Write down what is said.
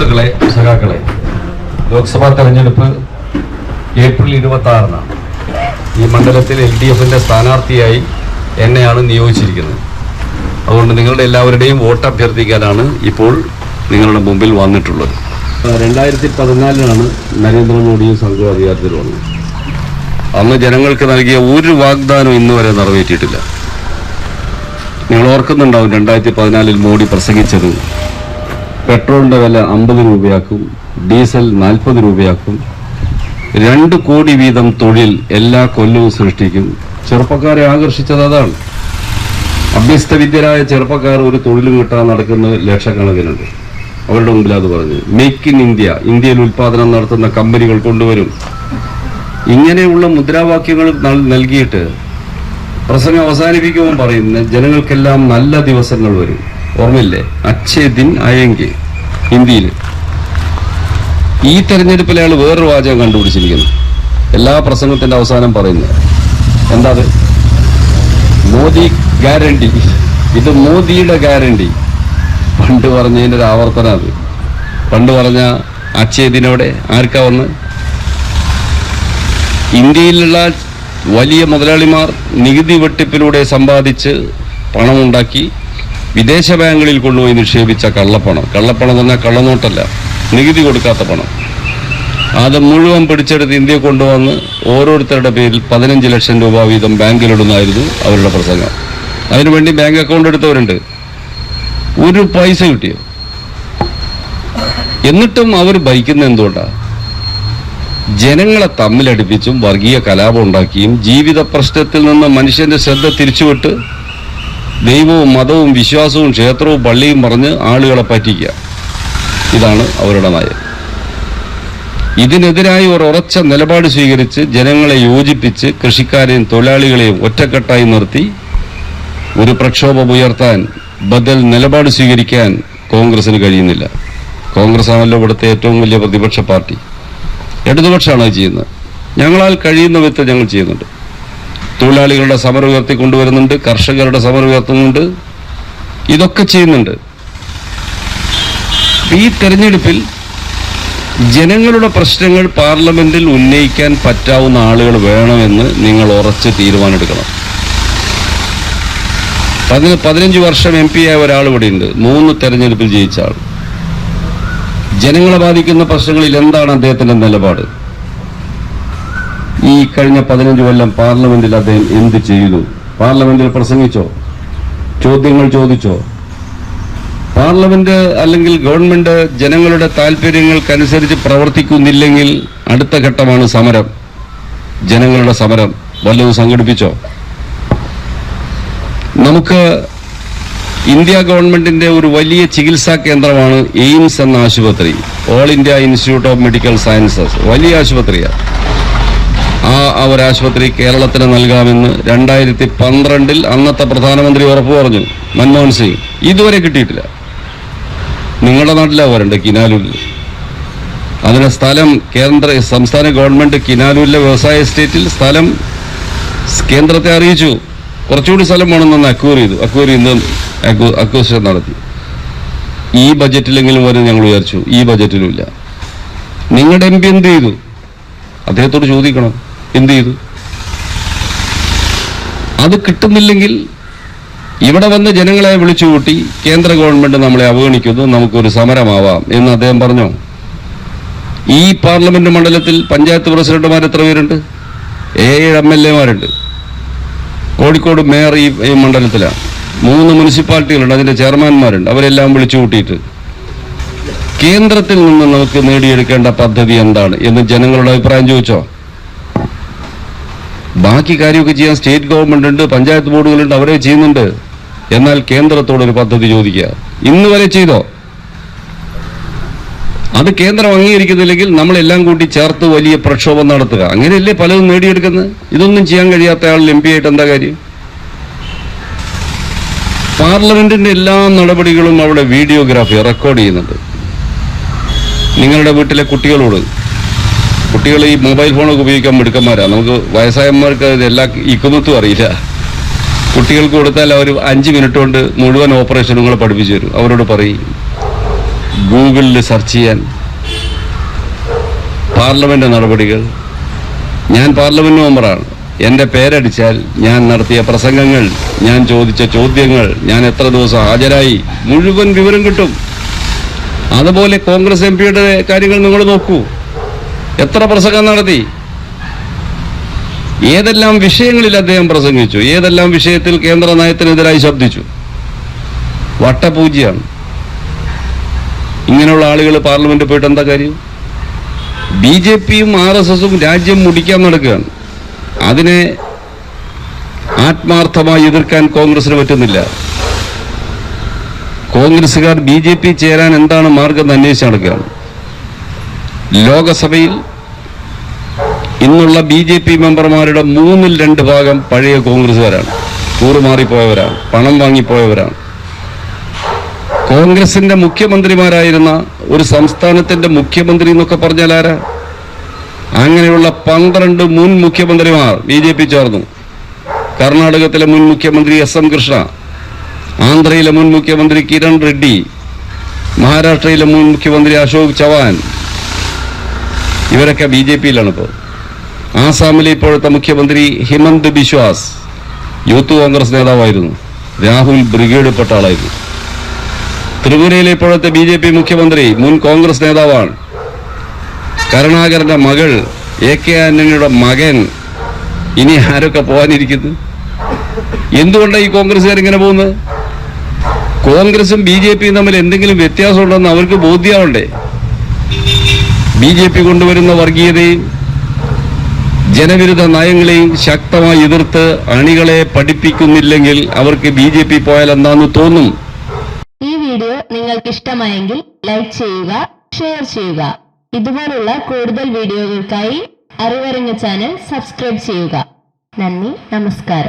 സുഹൃത്തുക്കളെ സഖാക്കളെ ലോക്സഭാ തെരഞ്ഞെടുപ്പ് ഏപ്രിൽ ഇരുപത്തി ആറിനാണ് ഈ മണ്ഡലത്തിൽ എൽ ഡി എഫിന്റെ സ്ഥാനാർത്ഥിയായി എന്നെയാണ് നിയോഗിച്ചിരിക്കുന്നത്. അതുകൊണ്ട് നിങ്ങളുടെ എല്ലാവരുടെയും വോട്ട് അഭ്യർത്ഥിക്കാനാണ് ഇപ്പോൾ നിങ്ങളുടെ മുമ്പിൽ വന്നിട്ടുള്ളത്. രണ്ടായിരത്തി പതിനാലിനാണ് നരേന്ദ്രമോദിയും സംഘവും അധികാരത്തിൽ വന്നത്. അന്ന് ജനങ്ങൾക്ക് നൽകിയ ഒരു വാഗ്ദാനം ഇന്ന് വരെ നിറവേറ്റിയിട്ടില്ല. നിങ്ങൾ ഓർക്കുന്നുണ്ടാവും രണ്ടായിരത്തി പതിനാലിൽ മോഡി പ്രസംഗിച്ചത് പെട്രോളിന്റെ വില അമ്പത് രൂപയാക്കും ഡീസൽ നാൽപ്പത് രൂപയാക്കും. രണ്ട് കോടി വീതം തൊഴിൽ എല്ലാ കൊല്ലവും സൃഷ്ടിക്കും. ചെറുപ്പക്കാരെ ആകർഷിച്ചത് അതാണ്. അഭ്യസ്തവിദ്യരായ ചെറുപ്പക്കാർ ഒരു തൊഴിൽ കിട്ടാൻ നടക്കുന്ന ലക്ഷക്കണക്കിനുണ്ട്. അവരുടെ മുമ്പിൽ അത് പറഞ്ഞു. മേക്ക് ഇൻ ഇന്ത്യ ഇന്ത്യയിൽ ഉൽപാദനം നടത്തുന്ന കമ്പനികൾ കൊണ്ടുവരും. ഇങ്ങനെയുള്ള മുദ്രാവാക്യങ്ങൾ നൽ- നൽകിയിട്ട് പ്രസംഗം അവസാനിപ്പിക്കുമ്പോൾ പറയുന്ന ജനങ്ങൾക്കെല്ലാം നല്ല ദിവസങ്ങൾ വരും. ഓർമ്മയില്ലേ? അച്ഛേ ദിൻ അയങ്കി ഹിന്ദിയിൽ. ഈ തെരഞ്ഞെടുപ്പിൽ അയാൾ വേറൊരു വാചകം കണ്ടുപിടിച്ചിരിക്കുന്നു. എല്ലാ പ്രസംഗത്തിന്റെ അവസാനം പറയുന്നത് എന്താ അത്? മോദി ഗ്യാരണ്ടി. ഇത് മോദിയുടെ ഗ്യാരണ്ടി. പണ്ട് പറഞ്ഞതിന്റെ ഒരു ആവർത്തന അത്. പണ്ട് പറഞ്ഞ അച്ഛേദിനോടെ ആർക്കാ വന്ന്? ഇന്ത്യയിലുള്ള വലിയ മുതലാളിമാർ നികുതി വെട്ടിപ്പിലൂടെ സമ്പാദിച്ച് പണമുണ്ടാക്കി വിദേശ ബാങ്കുകളിൽ കൊണ്ടുപോയി നിക്ഷേപിച്ച കള്ളപ്പണം. കള്ളപ്പണം തന്നെ കള്ളനോട്ടല്ല നികുതി കൊടുക്കാത്ത പണം. അത് മുഴുവൻ പിടിച്ചെടുത്ത് ഇന്ത്യ കൊണ്ടുവന്ന് ഓരോരുത്തരുടെ പേരിൽ പതിനഞ്ച് ലക്ഷം രൂപ വീതം ബാങ്കിലിടുന്നായിരുന്നു അവരുടെ പ്രസംഗം. അതിനുവേണ്ടി ബാങ്ക് അക്കൗണ്ട് എടുത്തവരുണ്ട്. ഒരു പൈസ കിട്ടിയോ? എന്നിട്ടും അവർ ഭരിക്കുന്ന എന്തുകൊണ്ടാണ് ജനങ്ങളെ തമ്മിലടിപ്പിച്ചും വർഗീയ കലാപം ഉണ്ടാക്കിയും ജീവിത പ്രശ്നത്തിൽ നിന്ന് മനുഷ്യന്റെ ശ്രദ്ധ തിരിച്ചുവിട്ട് ദൈവവും മതവും വിശ്വാസവും ക്ഷേത്രവും പള്ളിയും പറഞ്ഞ് ആളുകളെ പറ്റിക്കുക. ഇതാണ് അവരുടെ നയം. ഇതിനെതിരായി ഒരു ഉറച്ച നിലപാട് സ്വീകരിച്ച് ജനങ്ങളെ യോജിപ്പിച്ച് കൃഷിക്കാരെയും തൊഴിലാളികളെയും ഒറ്റക്കെട്ടായി നിർത്തി ഒരു പ്രക്ഷോഭം ഉയർത്താൻ ബദൽ നിലപാട് സ്വീകരിക്കാൻ കോൺഗ്രസിന് കഴിയുന്നില്ല. കോൺഗ്രസ് ആണല്ലോ ഇവിടുത്തെ ഏറ്റവും വലിയ പ്രതിപക്ഷ പാർട്ടി. ഇടതുപക്ഷമാണ് ചെയ്യുന്നത്. ഞങ്ങളാൽ കഴിയുന്ന വിധത്തിൽ ഞങ്ങൾ ചെയ്യുന്നുണ്ട്. തൊഴിലാളികളുടെ സമരം ഉയർത്തിക്കൊണ്ടുവരുന്നുണ്ട് കർഷകരുടെ സമരം ഉയർത്തുന്നുണ്ട്. ഇതൊക്കെ ചെയ്യുന്നുണ്ട്. ഈ തെരഞ്ഞെടുപ്പിൽ ജനങ്ങളുടെ പ്രശ്നങ്ങൾ പാർലമെന്റിൽ ഉന്നയിക്കാൻ പറ്റാവുന്ന ആളുകൾ വേണമെന്ന് നിങ്ങൾ ഉറച്ച് തീരുമാനമെടുക്കണം. പതിന പതിനഞ്ച് വർഷം എം പി ആയ ഒരാൾ ഇവിടെ ഉണ്ട്. മൂന്ന് തെരഞ്ഞെടുപ്പിൽ ജയിച്ച ആൾ. ജനങ്ങളെ ബാധിക്കുന്ന പ്രശ്നങ്ങളിൽ എന്താണ് അദ്ദേഹത്തിന്റെ നിലപാട്? ഈ കഴിഞ്ഞ പതിനഞ്ച് കൊല്ലം പാർലമെന്റിൽ അദ്ദേഹം എന്ത് ചെയ്തു? പാർലമെന്റിൽ പ്രസംഗിച്ചോ? ചോദ്യങ്ങൾ ചോദിച്ചോ? പാർലമെന്റ് അല്ലെങ്കിൽ ഗവൺമെന്റ് ജനങ്ങളുടെ താല്പര്യങ്ങൾക്കനുസരിച്ച് പ്രവർത്തിക്കുന്നില്ലെങ്കിൽ അടുത്ത ഘട്ടമാണ് സമരം. ജനങ്ങളുടെ സമരം. വല്ലതും സംഘടിപ്പിച്ചോ? നമുക്ക് ഇന്ത്യ ഗവൺമെന്റിന്റെ ഒരു വലിയ ചികിത്സാ കേന്ദ്രമാണ് എയിംസ് എന്ന ആശുപത്രി. All India institute of medical sciences. വലിയ ആശുപത്രിയാണ്. ആ ആ ഒരു ആശുപത്രി കേരളത്തിന് നൽകാമെന്ന് രണ്ടായിരത്തി പന്ത്രണ്ടിൽ അന്നത്തെ പ്രധാനമന്ത്രി ഉറപ്പ് പറഞ്ഞു. മൻമോഹൻ സിംഗ് ഇതുവരെ കിട്ടിയിട്ടില്ല. നിങ്ങളുടെ നാട്ടിലാണ് വരണ്ട് കിനാലൂരിൽ അതിന് സ്ഥലം കേന്ദ്ര സംസ്ഥാന ഗവൺമെന്റ് കിനാലൂരിലെ വ്യവസായ എസ്റ്റേറ്റിൽ സ്ഥലം കേന്ദ്രത്തെ അറിയിച്ചു. കുറച്ചുകൂടി സ്ഥലം വേണമെന്ന് അക്വയർ ചെയ്തു. അക്വയർ ചെയ്ത് അക്വസിഷൻ നടത്തി. ഈ ബജറ്റിലെങ്കിലും വരും ഞങ്ങൾ വിചാരിച്ചു. ഈ ബജറ്റിലും ഇല്ല. നിങ്ങളുടെ എം പി എന്ത് ചെയ്തു? അദ്ദേഹത്തോട് ചോദിക്കണം. എന്ത് ചെയ്തു? അത് കിട്ടുന്നില്ലെങ്കിൽ ഇവിടെ വന്ന് ജനങ്ങളെ വിളിച്ചുകൂട്ടി കേന്ദ്ര ഗവൺമെന്റ് നമ്മളെ അവഗണിക്കുന്നു നമുക്കൊരു സമരമാവാം എന്ന് അദ്ദേഹം പറഞ്ഞു? ഈ പാർലമെന്റ് മണ്ഡലത്തിൽ പഞ്ചായത്ത് പ്രസിഡന്റുമാർ എത്ര പേരുണ്ട്? ഏഴ് എം എൽ എമാരുണ്ട്. കോഴിക്കോട് മേയർ ഈ മണ്ഡലത്തിലാണ് മൂന്ന് മുനിസിപ്പാലിറ്റികളുണ്ട് അതിന്റെ ചെയർമാൻമാരുണ്ട്. അവരെല്ലാം വിളിച്ചു കൂട്ടിയിട്ട്. കേന്ദ്രത്തിൽ നിന്ന് നമുക്ക് നേടിയെടുക്കേണ്ട പദ്ധതി എന്താണ് എന്ന് ജനങ്ങളുടെ അഭിപ്രായം ചോദിച്ചോ? ബാക്കി കാര്യമൊക്കെ ചെയ്യാൻ സ്റ്റേറ്റ് ഗവൺമെന്റ് ഉണ്ട് പഞ്ചായത്ത് ബോർഡുകളുണ്ട് അവരെ ചെയ്യുന്നുണ്ട്. എന്നാൽ കേന്ദ്രത്തോട് ഒരു പദ്ധതി ചോദിക്കുക. ഇന്ന് വരെ ചെയ്തോ? അത് കേന്ദ്രം അംഗീകരിക്കുന്നില്ലെങ്കിൽ നമ്മളെല്ലാം കൂടി ചേർത്ത് വലിയ പ്രക്ഷോഭം നടത്തുക. അങ്ങനെയല്ലേ പലതും നേടിയെടുക്കുന്നത്? ഇതൊന്നും ചെയ്യാൻ കഴിയാത്ത ആൾ എം പി ആയിട്ട് എന്താ കാര്യം? പാർലമെന്റിന്റെ എല്ലാ നടപടികളും അവിടെ വീഡിയോഗ്രാഫി റെക്കോർഡ് ചെയ്യുന്നുണ്ട്. നിങ്ങളുടെ വീട്ടിലെ കുട്ടികളോട് കുട്ടികൾ ഈ മൊബൈൽ ഫോണൊക്കെ ഉപയോഗിക്കാൻ മിടുക്കന്മാരാണ് നമുക്ക് വയസ്സായന്മാർക്ക് എല്ലാ ഇക്കുമത്തും അറിയില്ല. കുട്ടികൾക്ക് കൊടുത്താൽ അവർ അഞ്ച് മിനിറ്റ് കൊണ്ട് മുഴുവൻ ഓപ്പറേഷനുകൾ പഠിപ്പിച്ചു തരും. അവരോട് പറയും ഗൂഗിളിൽ സെർച്ച് ചെയ്യാൻ പാർലമെന്റ് നടപടികൾ. ഞാൻ പാർലമെന്റ് മെമ്പറാണ് എന്റെ പേരടിച്ചാൽ ഞാൻ നടത്തിയ പ്രസംഗങ്ങൾ ഞാൻ ചോദിച്ച ചോദ്യങ്ങൾ ഞാൻ എത്ര ദിവസം ഹാജരായി മുഴുവൻ വിവരം കിട്ടും. അതുപോലെ കോൺഗ്രസ് എം പിയുടെ കാര്യങ്ങൾ നിങ്ങൾ നോക്കൂ. എത്ര പ്രസംഗം നടത്തി? ഏതെല്ലാം വിഷയങ്ങളിൽ അദ്ദേഹം പ്രസംഗിച്ചു? ഏതെല്ലാം വിഷയത്തിൽ കേന്ദ്ര നയത്തിനെതിരായി ശബ്ദിച്ചു? വട്ടപൂജ്യാണ്. ഇങ്ങനെയുള്ള ആളുകൾ പാർലമെന്റിൽ പോയിട്ട് എന്താ കാര്യം? ബി ജെ പിയും ആർ എസ് എസും രാജ്യം മുടിക്കാൻ നടക്കുകയാണ്. അതിനെ ആത്മാർത്ഥമായി എതിർക്കാൻ കോൺഗ്രസിന് പറ്റുന്നില്ല. കോൺഗ്രസുകാർ ബി ജെ പി ചേരാൻ എന്താണ് മാർഗം അന്വേഷിച്ച് നടക്കുകയാണ്. ലോകസഭയിൽ ഇന്നുള്ള ബി ജെ പി മെമ്പർമാരുടെ മൂന്നിൽ രണ്ട് ഭാഗം പഴയ കോൺഗ്രസുകാരാണ് കൂറുമാറിപ്പോയവരാണ് പണം വാങ്ങിപ്പോയവരാണ്. കോൺഗ്രസിന്റെ മുഖ്യമന്ത്രിമാരായിരുന്ന ഒരു സംസ്ഥാനത്തിന്റെ മുഖ്യമന്ത്രി എന്നൊക്കെ പറഞ്ഞാൽ ആരാ? അങ്ങനെയുള്ള പന്ത്രണ്ട് മുൻ മുഖ്യമന്ത്രിമാർ ബി ജെ പി ചേർന്നു. കർണാടകത്തിലെ മുൻ മുഖ്യമന്ത്രി എസ് എം കൃഷ്ണ ആന്ധ്രയിലെ മുൻ മുഖ്യമന്ത്രി കിരൺ റെഡ്ഡി മഹാരാഷ്ട്രയിലെ മുൻ മുഖ്യമന്ത്രി അശോക് ചവാൻ ഇവരൊക്കെ ബി ജെ പിയിലാണ് ഇപ്പോൾ. ആസാമിലെ ഇപ്പോഴത്തെ മുഖ്യമന്ത്രി ഹിമന്ത് ബിശ്വാസ് യൂത്ത് കോൺഗ്രസ് നേതാവായിരുന്നു. രാഹുൽ ബ്രിഗേഡ് പെട്ട ആളായിരുന്നു ത്രിപുരയിലെ ഇപ്പോഴത്തെ ബി ജെ പി മുഖ്യമന്ത്രി മുൻ കോൺഗ്രസ് നേതാവാണ്. കരുണാകരന്റെ മകൾ എ കെ ആന്റണിയുടെ മകൻ ഇനി ആരൊക്കെ പോകാനിരിക്കുന്നു? എന്തുകൊണ്ടാണ് ഈ കോൺഗ്രസ്സുകാർ ഇങ്ങനെ പോകുന്നത്? കോൺഗ്രസും ബി ജെ പിയും തമ്മിൽ എന്തെങ്കിലും വ്യത്യാസമുണ്ടെന്ന് അവർക്ക് ബോധ്യമാവണ്ടേ ബി ജെ പി കൊണ്ടുവരുന്ന വർഗീയതയും ജനവിരുദ്ധ നയങ്ങളെയും ശക്തമായി എതിർത്ത് അണികളെ പഠിപ്പിക്കുന്നില്ലെങ്കിൽ അവർക്ക് ബി ജെ പി പോയാൽ എന്താന്ന് തോന്നും? ഈ വീഡിയോ നിങ്ങൾക്ക് ഇഷ്ടമായെങ്കിൽ ലൈക്ക് ചെയ്യുക ഷെയർ ചെയ്യുക. ഇതുപോലുള്ള കൂടുതൽ വീഡിയോകൾക്കായി അറിവറിഞ്ഞ ചാനൽ സബ്സ്ക്രൈബ് ചെയ്യുക. നന്ദി നമസ്കാരം.